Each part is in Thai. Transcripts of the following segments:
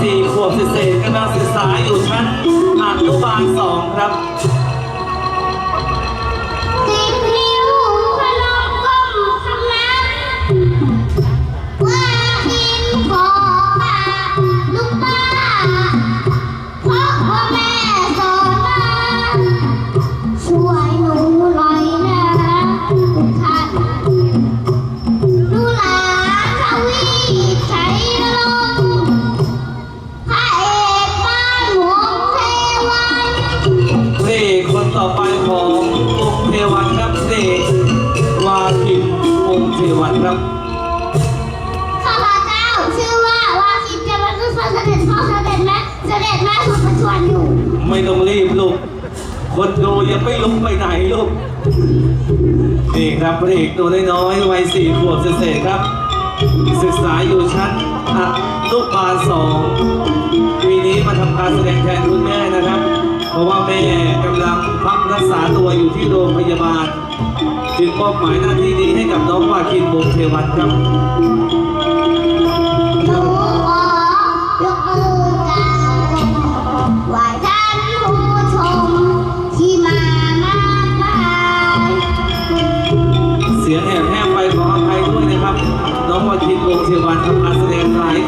สี่ขวบเศษๆกำลังศึกษาอยู่ชั้นอนุบาลสองครับ ไม่ต้องรีบลูก คนดูยังไม่ลุกไปไหนลูก นี่ครับพระเอกตัวน้อยๆวัยสี่ขวบเศษครับ ศึกษาอยู่ชั้นอนุบาลสองปีนี้มาทำการแสดงแทนคุณแม่นะครับ เพราะว่าแม่กำลังพักรักษาตัวอยู่ที่โรงพยาบาล จึงมอบหมายหน้าที่นี้ให้กับน้องวาคินวงเทวันครับ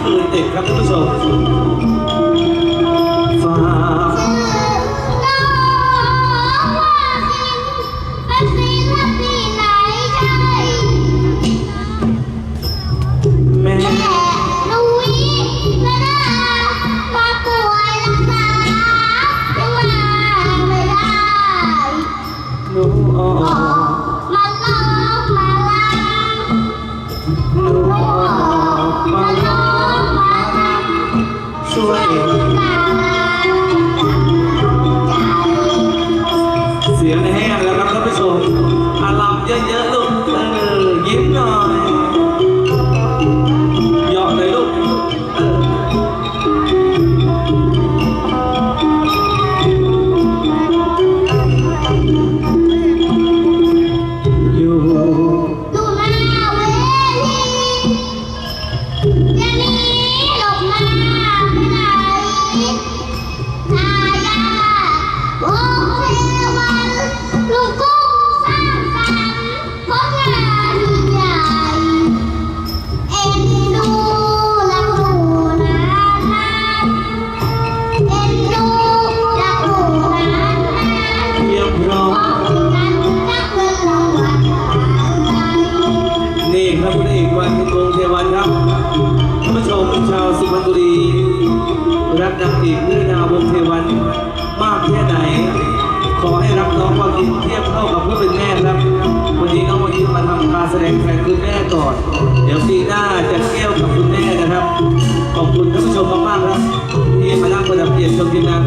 แสดงหลา เสียงแห้งแล้วครับท่านผู้ชมอารมณ์เยอะๆ วันวงเทวันครับท่านผู้ชมชาวสุพรรณบุรีรักนางเอกนิรนาวงเทวันมากแค่ไหน ขอให้รับน้องวากินเทียบเท่ากับผู้เป็นแม่ครับ วันนี้น้องวากินมาทำการแสดงแทนคุณแม่ก่อน เดี๋ยวปีหน้าจะเกี่ยวกับคุณแม่นะครับ ขอบคุณท่านผู้ชมมากๆครับที่มานั่งประดับเกียรติชมทีมงาน